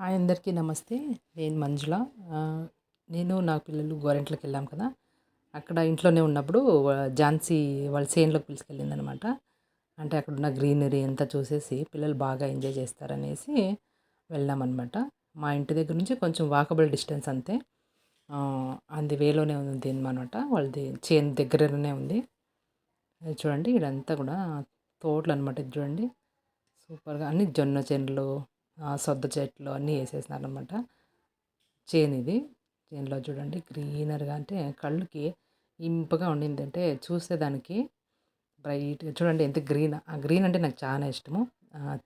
Hi అందరికీ నమస్తే. నేను మంజుల. నేను నా పిల్లలు గోరెంట్లకి వెళ్ళాం కదా. అక్కడ ఇంట్లోనే ఉన్నప్పుడు ఝాన్సీ వాళ్ళ చేన్లోకి పిలుచుకెళ్ళింది అనమాట అంటే అక్కడ ఉన్న గ్రీనరీ అంతా చూసేసి పిల్లలు బాగా ఎంజాయ్ చేస్తారనేసి వెళ్ళామన్నమాట మా ఇంటి దగ్గర నుంచి కొంచెం వాకబుల్ డిస్టెన్స్ అంతే. అది వేలోనే ఉంది అనమాట వాళ్ళది చేను దగ్గరనే ఉంది. చూడండి ఇదంతా కూడా తోటలు అనమాట ఇది చూడండి. సూపర్గా అన్ని జొన్న చేనులు సొద్ద చెట్లు అన్నీ వేసేసినారనమాట చేను ఇది. చేనులో చూడండి గ్రీనర్గా అంటే కళ్ళుకి ఇంపుగా ఉండింది అంటే చూసేదానికి బ్రైట్గా చూడండి ఎంత గ్రీన్. ఆ గ్రీన్ అంటే నాకు చాలా ఇష్టము.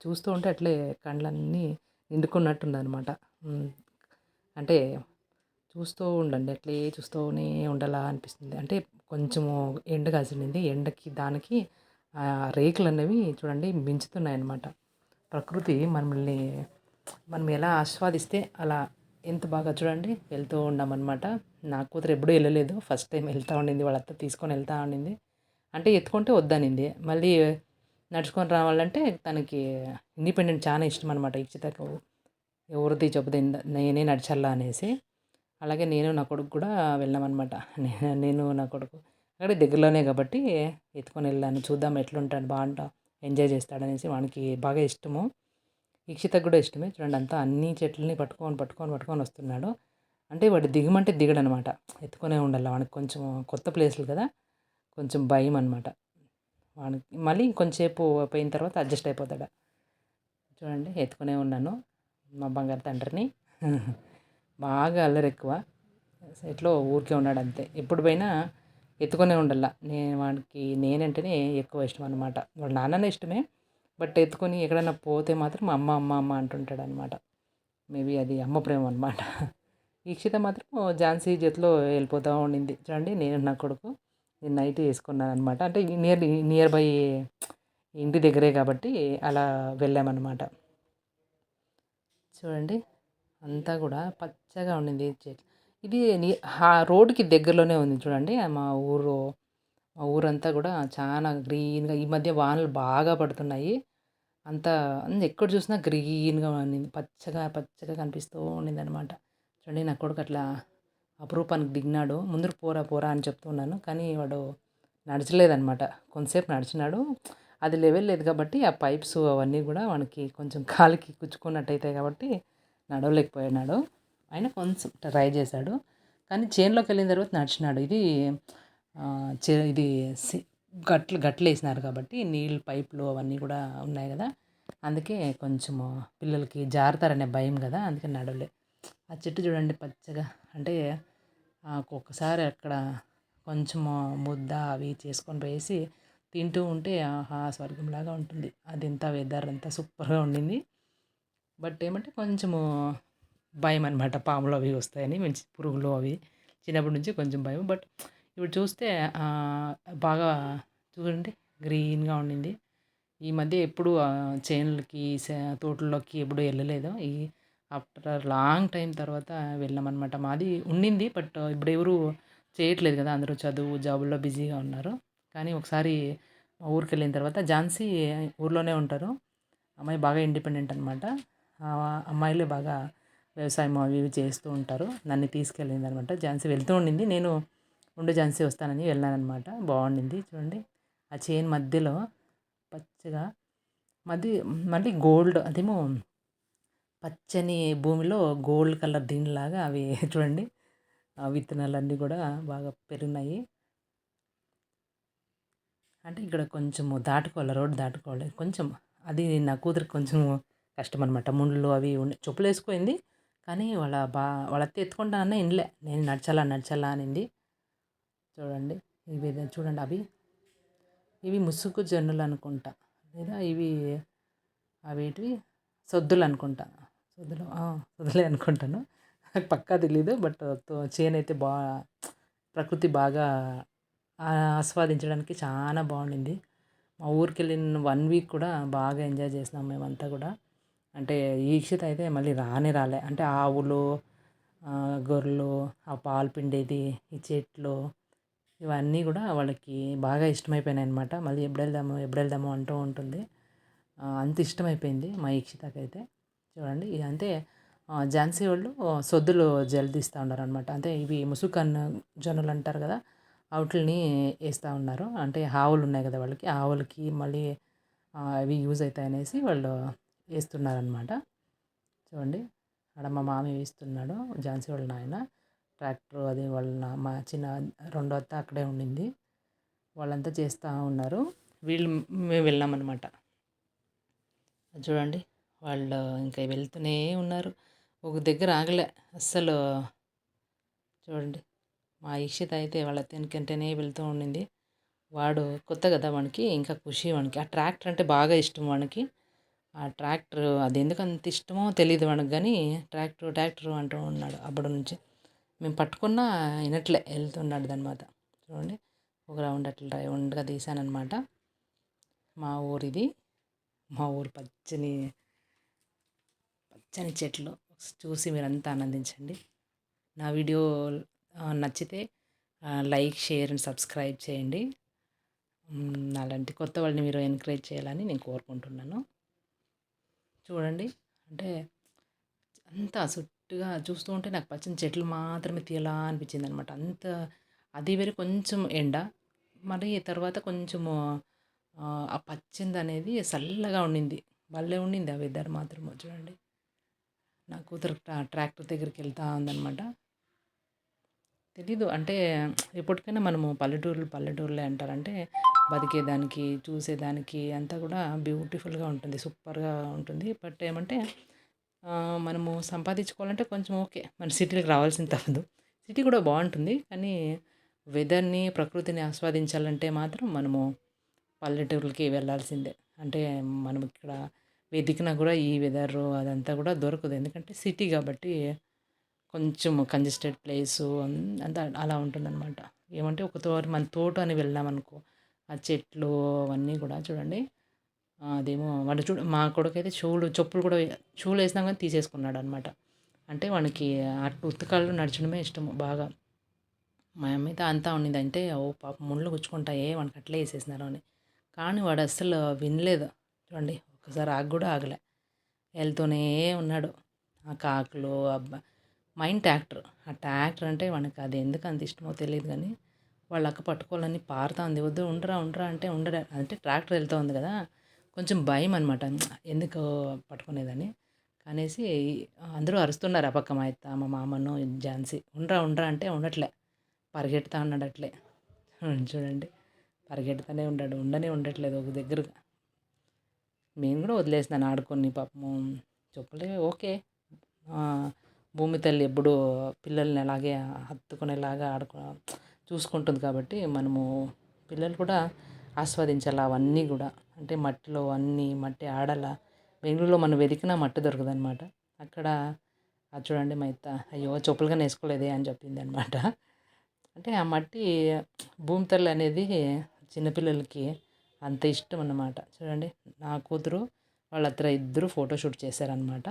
చూస్తూ ఉంటే అట్లే కళ్ళన్నీ నిండుకున్నట్టుంది అనమాట అంటే చూస్తూ ఉండండి అట్లే చూస్తూనే ఉండాలా అనిపిస్తుంది. అంటే కొంచెము ఎండ కాసిండింది ఎండకి దానికి రేకులు అనేవి చూడండి మించుతున్నాయి అన్నమాట ప్రకృతి మనల్ని మనం ఎలా ఆస్వాదిస్తే అలా ఎంత బాగా చూడండి వెళ్తూ ఉన్నామన్నమాట. నా కూతురు ఎప్పుడూ వెళ్ళలేదు. ఫస్ట్ టైం వెళ్తూ ఉండింది. వాళ్ళ అత్త తీసుకొని వెళ్తూ ఉండింది. అంటే ఎత్తుకుంటే వద్దనింది. మళ్ళీ నడుచుకొని రావాలంటే తనకి ఇండిపెండెంట్ చాలా ఇష్టం అనమాట ఇచ్చితకు ఎవరిది చెప్పదు నేనే నడిచల్లా అనేసి. అలాగే నేను నా కొడుకు కూడా వెళ్ళామన్నమాట. నేను నా కొడుకు. అక్కడ దగ్గరలోనే కాబట్టి ఎత్తుకొని వెళ్ళాను. చూద్దాం ఎట్లుంటాడు బాగుంటా ఎంజాయ్ చేస్తాడనేసి వానికి బాగా ఇష్టము. ఈక్షితకు కూడా ఇష్టమే. చూడండి అంతా అన్ని చెట్లని పట్టుకొని పట్టుకొని పట్టుకొని వస్తున్నాడు. అంటే వాడు దిగమంటే దిగడనమాట. ఎత్తుకొనే ఉండాలి. వానికి కొంచెం కొత్త ప్లేసులు కదా. కొంచెం భయం అనమాట వానికి మళ్ళీ కొంచెంసేపు పోయిన తర్వాత అడ్జస్ట్ అయిపోతాడు. చూడండి ఎత్తుకునే ఉన్నాను. మా బంగారు తండ్రిని. బాగా అల్లరి ఎక్కువ. ఎట్లో ఊరికే ఉన్నాడు అంతే. ఎప్పుడు పోయినా ఎత్తుకునే ఉండాల నేను వాడికి నేనంటేనే ఎక్కువ ఇష్టం అనమాట వాడు నాన్ననే ఇష్టమే. బట్ ఎత్తుకొని ఎక్కడైనా పోతే మాత్రం అమ్మ అమ్మ అమ్మ అంటుంటాడు అనమాట మేబీ అది అమ్మ ప్రేమ అనమాట ఈక్షిత మాత్రం ఝాన్సీ జతలో వెళ్ళిపోతూ ఉండింది. చూడండి నేను నా కొడుకు నేను నైట్ వేసుకున్నాను అనమాట అంటే నియర్ నియర్ బై ఇంటి దగ్గరే కాబట్టి అలా వెళ్ళామన్నమాట. చూడండి అంతా కూడా పచ్చగా ఉండింది చెట్లు. ఇది ఆ రోడ్డుకి దగ్గరలోనే ఉంది చూడండి. మా ఊరు మా ఊరంతా కూడా చాలా గ్రీన్గా ఈ మధ్య వానలు బాగా పడుతున్నాయి. అంతా అంత ఎక్కడ చూసినా గ్రీన్గా ఉండింది పచ్చగా పచ్చగా కనిపిస్తూ ఉండింది అనమాట చూడండి నా కొడుకు అట్లా అపురూపానికి దిగినాడు. ముందర పోరా పోరా అని చెప్తున్నాను కానీ వాడు నడచలేదనమాట. కొంతసేపు నడిచినాడు. అది లెవెల్ లేదు కాబట్టి ఆ పైప్స్ అవన్నీ కూడా వానికి కొంచెం కాలికి కుచ్చుకున్నట్టు కాబట్టి నడవలేకపోయినాడు. ఆయన కొంచెం ట్రై చేశాడు. కానీ చేనులోకి వెళ్ళిన తర్వాత నడిచినాడు. ఇది చే ఇది సి- గట్లు గట్లు వేసినారు కాబట్టి నీళ్ళు పైపులు అవన్నీ కూడా ఉన్నాయి కదా. అందుకే కొంచెము పిల్లలకి జారుతారనే భయం కదా అందుకే నడవలే. ఆ చెట్టు చూడండి పచ్చగా. అంటే ఒక్కొక్కసారి అక్కడ కొంచెము ముద్ద అవి చేసుకొని పోయేసి తింటూ ఉంటే ఆహా స్వర్గంలాగా ఉంటుంది. అది ఇంత వెదర్ అంతా సూపర్గా ఉండింది. బట్ ఏమంటే కొంచెము భయం అనమాట పాములు అవి వస్తాయని మంచి పురుగులు అవి చిన్నప్పటి నుంచి కొంచెం భయం. బట్ ఇప్పుడు చూస్తే బాగా చూడండి గ్రీన్గా ఉండింది. ఈ మధ్య ఎప్పుడు చేనులకి తోటల్లోకి ఎప్పుడు వెళ్ళలేదు. ఈ ఆఫ్టర్ లాంగ్ టైం తర్వాత వెళ్ళామన్నమాట. మాది ఉండింది బట్ ఇప్పుడు ఎవరు చేయట్లేదు కదా. అందరూ చదువు జాబుల్లో బిజీగా ఉన్నారు. కానీ ఒకసారి మా ఊరికి వెళ్ళిన తర్వాత ఝాన్సీ ఊర్లోనే ఉంటారు. అమ్మాయి బాగా ఇండిపెండెంట్ అనమాట అమ్మాయిలే బాగా వ్యవసాయం అవి ఇవి చేస్తూ ఉంటారు. నన్ను తీసుకెళ్ళింది అనమాట ఝాన్సీ వెళ్తూ ఉండింది. నేను ఉండు ఝాన్సీ వస్తానని వెళ్ళానమాట బాగుండింది. చూడండి. ఆ చైన్ మధ్యలో పచ్చగా మధ్య మళ్ళీ గోల్డ్ అదేమో పచ్చని భూమిలో గోల్డ్ కలర్ దీనిలాగా అవి చూడండి. ఆ విత్తనాలన్నీ కూడా బాగా పెరిగినాయి. అంటే ఇక్కడ కొంచెము దాటుకోవాలి? రోడ్డు దాటుకోవాలి. కొంచెం అది నా కూతురికి కొంచెం కష్టం అనమాట ముళ్ళు అవి ఉండి చెప్పులు వేసుకుంది కానీ వాళ్ళ బా వాళ్ళ ఎత్తుకుంటానన్నా ఇండ్లే నేను నడచాలా నడచాలా అనింది. చూడండి ఇవి చూడండి అవి. ఇవి ముసుగు జన్నులు అనుకుంటా. లేదా ఇవి అవేటివి? సొద్దులు అనుకుంటా. సొద్దులు సొద్దులే అనుకుంటాను. నాకు పక్కా తెలీదు బట్ చేను అయితే బాగా ప్రకృతి బాగా ఆస్వాదించడానికి చాలా బాగుండింది. మా ఊరికి వెళ్ళిన వన్ వీక్ కూడా బాగా ఎంజాయ్ చేసినాం మేమంతా కూడా. అంటే ఈక్షిత అయితే మళ్ళీ రానే రాలే. అంటే ఆవులు గొర్రెలు ఆ పాలు పిండేది ఈ చెట్లు ఇవన్నీ కూడా వాళ్ళకి బాగా ఇష్టమైపోయినాయి అనమాట మళ్ళీ ఎప్పుడు వెళ్దాము ఎప్పుడు వెళ్దాము అంటూ ఉంటుంది. అంత ఇష్టమైపోయింది మా ఈక్షితకైతే. చూడండి ఇది అంటే ఝాన్సీ వాళ్ళు సొద్దులు జల్దీస్తూ ఉన్నారు అనమాట అంటే ఇవి ముసుకన్న జొన్నలు అంటారు కదా అవుట్లని వేస్తూ ఉన్నారు. అంటే ఆవులు ఉన్నాయి కదా వాళ్ళకి ఆవులకి మళ్ళీ అవి యూజ్ అవుతాయి అనేసి వాళ్ళు వేస్తున్నారనమాట చూడండి. ఆడ మా మామయ్య వేస్తున్నాడు. ఝాన్సీ వాళ్ళ నాయన. ట్రాక్టర్ అది వాళ్ళ మా చిన్న రెండో అత్త అక్కడే ఉండింది. వాళ్ళంతా చేస్తూ ఉన్నారు. వీళ్ళు మేము వెళ్ళామన్నమాట. చూడండి. వాళ్ళు ఇంకా వెళ్తూనే ఉన్నారు. ఒక దగ్గర ఆగలే. అస్సలు చూడండి. మా ఈక్షిత అయితే వాళ్ళ తినకంటేనే వెళ్తూ ఉండింది. వాడు కొత్త కదా వానికి. ఇంకా ఖుషి వానికి. ఆ ట్రాక్టర్ అంటే బాగా ఇష్టం వానికి. ఆ ట్రాక్టర్ అది ఎందుకు అంత ఇష్టమో తెలియదు వానికి కానీ ట్రాక్టర్ ట్రాక్టర్ అంటూ ఉన్నాడు అప్పటి నుంచి. మేము పట్టుకున్నా వినట్లే వెళ్తున్నాడు అనమాట చూడండి ఒక రౌండ్ అట్లా రౌండ్గా తీసానమాట మా ఊరిది మా ఊరు పచ్చని పచ్చని చెట్లు. చూసి మీరంతా ఆనందించండి. నా వీడియో నచ్చితే లైక్ షేర్ అండ్ సబ్స్క్రైబ్ చేయండి. అలాంటి కొత్త వాళ్ళని మీరు ఎంకరేజ్ చేయాలని నేను కోరుకుంటున్నాను. చూడండి. అంటే అంత సుట్టుగా చూస్తూ ఉంటే నాకు పచ్చని చెట్లు మాత్రమే తీయలా అనిపించింది అనమాట అంత అది వేరే కొంచెం ఎండ. మరి తర్వాత కొంచెము ఆ, పచ్చింది అనేది చల్లగా ఉండింది. భలే ఉండింది ఆ వెదర్ మాత్రం చూడండి. నా కూతురు ట్రాక్టర్ దగ్గరికి వెళ్తా ఉందన్నమాట తెలీదు. అంటే ఎప్పటికైనా మనము పల్లెటూర్లు పల్లెటూర్లే అంటారంటే బతికేదానికి చూసేదానికి అంతా కూడా బ్యూటిఫుల్గా ఉంటుంది సూపర్గా ఉంటుంది. బట్ ఏమంటే మనము సంపాదించుకోవాలంటే కొంచెం ఓకే మన సిటీలకు రావాల్సిన తప్పదు. సిటీ కూడా బాగుంటుంది కానీ వెదర్ని ప్రకృతిని ఆస్వాదించాలంటే మాత్రం మనము పల్లెటూరులకి వెళ్ళాల్సిందే. అంటే మనం ఇక్కడ వెతికినా కూడా ఈ వెదర్ అదంతా కూడా దొరకదు. ఎందుకంటే సిటీ కాబట్టి కొంచెం కంజెస్టెడ్ ప్లేసు అంతా అలా ఉంటుందన్నమాట. ఏమంటే ఒక తోట మన తోట అని వెళ్ళామనుకో ఆ చెట్లు అవన్నీ కూడా చూడండి. అదేమో వాడు చూడు మా కొడుకైతే షూలు చెప్పులు కూడా షూలు వేసినా కానీ తీసేసుకున్నాడు అనమాట అంటే వానికి అటు ఉత్తకాళ్ళు నడచడమే ఇష్టము బాగా. మా అమ్మ అయితే అంతా ఉండింది అంటే ఓ పాప ముళ్ళు గుచ్చుకుంటాయే వానికి అట్లే వేసేసినారు అని. కానీ వాడు అస్సలు వినలేదు. చూడండి ఒకసారి ఆగి కూడా ఆగలే. వెళ్తూనే ఉన్నాడు. ఆ కాకులు అబ్బా మైండ్ ట్రాక్టర్. ఆ ట్యాక్టర్ అంటే వానికి అది ఎందుకు అంత ఇష్టమో తెలియదు కానీ వాళ్ళ అక్క పట్టుకోవాలని పారుతా ఉంది వద్దు ఉండరా ఉండరా అంటే ఉండరా అంటే ట్రాక్టర్ వెళ్తూ ఉంది కదా కొంచెం భయం అనమాట ఎందుకు పట్టుకునేదని? అనేసి అందరూ అరుస్తున్నారు ఆ పక్క మా అత్త మా మామను ఝాన్సీ ఉండరా ఉండరా అంటే ఉండట్లే. పరిగెడతా ఉన్నాడు అట్లే చూడండి పరిగెడతానే ఉన్నాడు ఉండనే ఉండట్లేదు ఒక దగ్గరగా. నేను కూడా వదిలేసినాను ఆడుకొని పాపము. చెప్పులే ఓకే. భూమి తల్లి ఎప్పుడు పిల్లల్ని అలాగే హత్తుకునేలాగా ఆడుకో చూసుకుంటుంది కాబట్టి మనము పిల్లలు కూడా ఆస్వాదించాలి. అవన్నీ కూడా అంటే మట్టిలో అన్నీ మట్టి ఆడాల. బెంగళూరులో మనం వెతికినా మట్టి దొరకదనమాట అక్కడ అది చూడండి మా ఇత్త అయ్యో చెప్పులుగా వేసుకోలేదే అని చెప్పింది అనమాట అంటే ఆ మట్టి భూమి తల్లి అనేది చిన్నపిల్లలకి అంత ఇష్టం అన్నమాట. చూడండి నా కూతురు వాళ్ళ అత్త ఇద్దరు ఫోటోషూట్ చేశారనమాట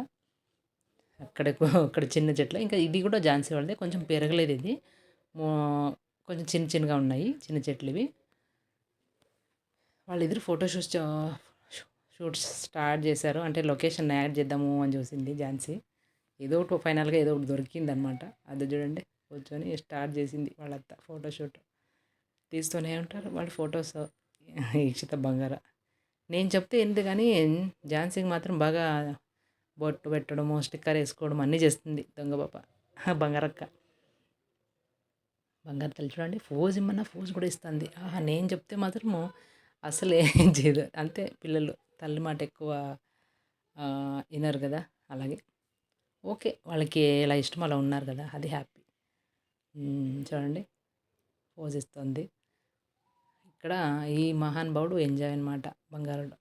అక్కడ అక్కడ చిన్న చెట్లు ఇంకా ఇది కూడా ఝాన్సీ వాళ్ళదే కొంచెం పెరగలేదు ఇది. కొంచెం చిన్న చిన్నగా ఉన్నాయి చిన్న చెట్లు ఇవి వాళ్ళిద్దరు ఫోటోషూట్స్ షూట్స్ స్టార్ట్ చేశారు. అంటే లొకేషన్ యాడ్ చేద్దాము అని చూసింది ఝాన్సీ. ఏదో ఒకటి ఫైనల్గా ఏదో ఒకటి దొరికింది అనమాట అది చూడండి కూర్చొని స్టార్ట్ చేసింది వాళ్ళంతా ఫోటోషూట్ తీస్తూనే ఉంటారు వాళ్ళ ఫొటోస్ ఈక్షిత బంగార. నేను చెప్తే ఏంటి కానీ ఝాన్సీకి మాత్రం బాగా బొట్టు పెట్టడము స్టిక్కర్ వేసుకోవడం అన్నీ చేస్తుంది దొంగ పాప. బంగారక్క. బంగారు తల్లి చూడండి ఫోజ్ ఇమ్మన్నా ఫోజ్ కూడా ఇస్తుంది. ఆహా నేను చెప్తే మాత్రము అసలు ఏం చేయదు. అంతే పిల్లలు తల్లి మాట ఎక్కువ వినరు కదా అలాగే. ఓకే వాళ్ళకి ఎలా ఇష్టం అలా ఉన్నారు కదా అది హ్యాపీ. చూడండి పోజ్ ఇస్తుంది. ఇక్కడ ఈ మహానుభావుడు ఎంజాయ్ అనమాట బంగారుడు.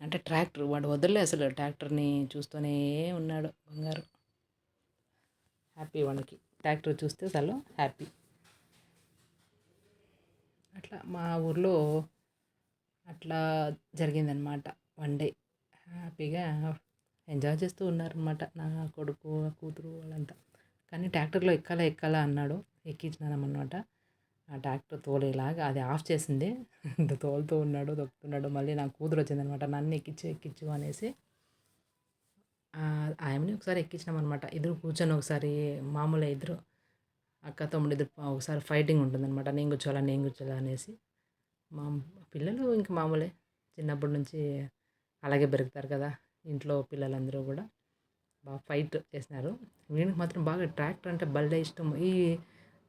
అంటే ట్రాక్టర్ వాడు వదలలే అసలు ట్రాక్టర్ని చూస్తూనే ఉన్నాడు బంగారు. హ్యాపీ వాళ్ళకి. ట్రాక్టర్ చూస్తే చాలా హ్యాపీ. అట్లా మా ఊర్లో అట్లా జరిగిందనమాట వన్ డే హ్యాపీగా ఎంజాయ్ చేస్తూ ఉన్నారనమాట నా కొడుకు కూతురు వాళ్ళంతా. కానీ ట్రాక్టర్లో ఎక్కాలా ఎక్కాలా అన్నాడు. ఎక్కించినానమాట ఆ ట్రాక్టర్ తోలేలాగా అది ఆఫ్ చేసింది. తోలుతూ ఉన్నాడు తొక్కుతున్నాడు. మళ్ళీ నా కూతురు వచ్చిందనమాట నన్ను ఎక్కించు ఎక్కించు అనేసి ఆహ్, ఒకసారి ఎక్కించినామన్నమాట. ఇద్దరు కూర్చొని ఒకసారి మామూలే ఇద్దరు అక్క, తమ్ముడు ఇద్దరు ఒకసారి ఫైటింగ్ ఉంటుందన్నమాట నేను కూర్చోవాలా, నేను కూర్చోవాలా అనేసి. మా పిల్లలు ఇంక మామూలే. చిన్నప్పటి నుంచి అలాగే పెరుగుతారు కదా! ఇంట్లో పిల్లలందరూ కూడా బాగా ఫైట్ చేసినారు. వీడికి మాత్రం బాగా ట్రాక్టర్ అంటే భలే ఇష్టం. ఈ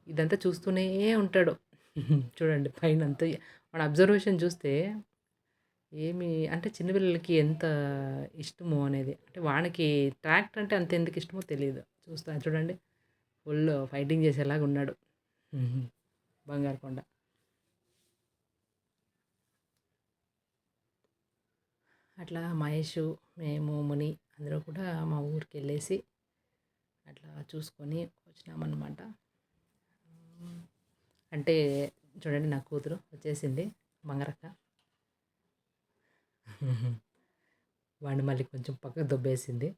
ఇదంతా చూస్తూనే ఉంటాడు. చూడండి పైనంతా మన అబ్జర్వేషన్ చూస్తే ఏమి అంటే చిన్నపిల్లలకి ఎంత ఇష్టమో అనేది. అంటే వానికి ట్రాక్టర్ అంటే అంత ఎందుకు ఇష్టమో తెలియదు చూస్తా చూడండి. ఫుల్ ఫైటింగ్ చేసేలాగా ఉన్నాడు. బంగారు కొండ. అట్లా మహేషు, మేము, ముని అందరూ కూడా మా ఊరికెళ్ళేసి అట్లా చూసుకొని వచ్చినామన్నమాట. అంటే చూడండి నా కూతురు వచ్చేసింది బంగారక్క. వాడిని మళ్ళీ కొంచెం పక్కకు దొబ్బేసింది.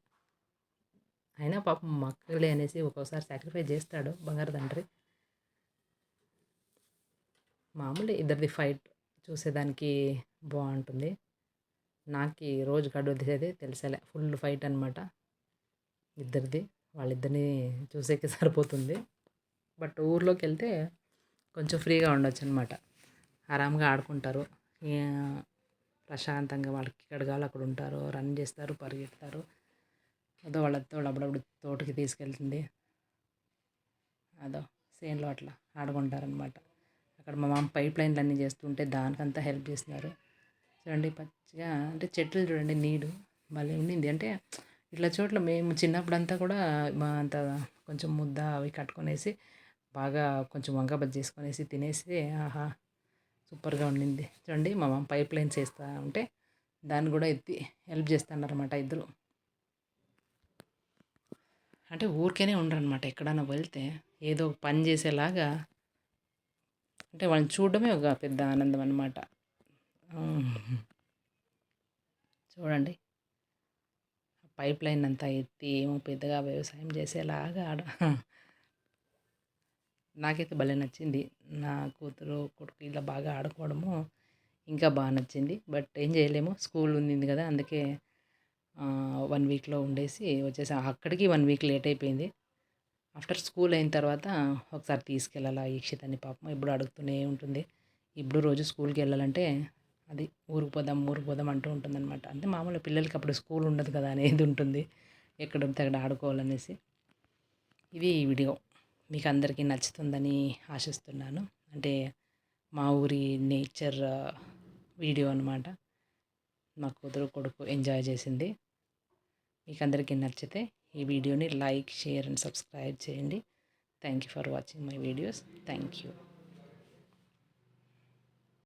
అయినా పాపం మక్కలే అనేసి ఒక్కోసారి సాక్రిఫైస్ చేస్తాడు బంగారు తండ్రి. మామూలు ఇద్దరిది ఫైట్ చూసేదానికి బాగుంటుంది నాకు రోజు గడవదిసేదే తెలిసేలే. ఫుల్ ఫైట్ అనమాట. ఇద్దరిది. వాళ్ళిద్దరిని చూసేకి సరిపోతుంది. బట్ ఊర్లోకి వెళ్తే కొంచెం ఫ్రీగా ఉండొచ్చనమాట. ఆరాంగా ఆడుకుంటారు. ప్రశాంతంగా వాళ్ళకి ఇక్కడ కావాలి అక్కడ ఉంటారు. రన్ చేస్తారు, పరిగెడతారు. అదో వాళ్ళ వాళ్ళు అప్పుడప్పుడు తోటకి తీసుకెళ్తుంది. అదో సేన్లో అట్లా ఆడుకుంటారనమాట. అక్కడ మా మామ పైప్ లైన్‌లన్నీ చేస్తుంటే దానికంతా హెల్ప్ చేస్తున్నారు. చూడండి పచ్చిగా అంటే చెట్లు చూడండి నీడు భలే ఉండింది. అంటే ఇట్లా చోట్ల మేము చిన్నప్పుడంతా కూడా మా అంత కొంచెం ముద్ద అవి కట్టుకొనేసి బాగా కొంచెం వంకాయ చేసుకునేసి చేసుకొనేసి తినేసి ఆహా! సూపర్‌గా ఉండింది. చూడండి మా మామ పైప్ లైన్స్ ఏస్తా ఉంటే దాన్ని కూడా ఎత్తి హెల్ప్ చేస్తున్నారనమాట ఇద్దరు. అంటే ఊరికేనే ఉండరనమాట. ఎక్కడైనా వెళ్తే ఏదో ఒక పని చేసేలాగా అంటే వాళ్ళని చూడడమే ఒక పెద్ద ఆనందం అనమాట. చూడండి. పైప్ లైన్ అంతా ఎత్తి ఏమో పెద్దగా వ్యవసాయం చేసేలాగా ఆడ నాకైతే భలే నచ్చింది. నా కూతురు, కొడుకు ఇలా బాగా ఆడుకోవడము ఇంకా బాగా నచ్చింది. బట్ ఏం చేయలేము. స్కూల్ ఉంది కదా! అందుకే వన్ వీక్‌లో ఉండేసి వచ్చేసి అక్కడికి వన్ వీక్ లేట్ అయిపోయింది. ఆఫ్టర్ స్కూల్ అయిన తర్వాత ఒకసారి తీసుకెళ్ళాలా ఈక్షితని పాపం ఎప్పుడు అడుగుతూనే ఉంటుంది. ఇప్పుడు రోజు స్కూల్కి వెళ్ళాలంటే అది ఊరికి పోదాం, ఊరికి పోదాం అంటూ ఉంటుందన్నమాట అంటే మామూలుగా పిల్లలకి అప్పుడు స్కూల్ ఉండదు కదా! అనేది ఉంటుంది. ఎక్కడ అక్కడ ఆడుకోవాలనేసి. ఇది ఈ వీడియో. మీకు అందరికీ నచ్చుతుందని ఆశిస్తున్నాను. అంటే మా ఊరి నేచర్ వీడియో అనమాట. మా కూతురు, కొడుకు ఎంజాయ్ చేసింది. మీకు అందరికీ నచ్చితే ఈ వీడియోని లైక్, షేర్ అండ్ సబ్స్క్రైబ్ చేయండి. Thank you for watching my videos. Thank you.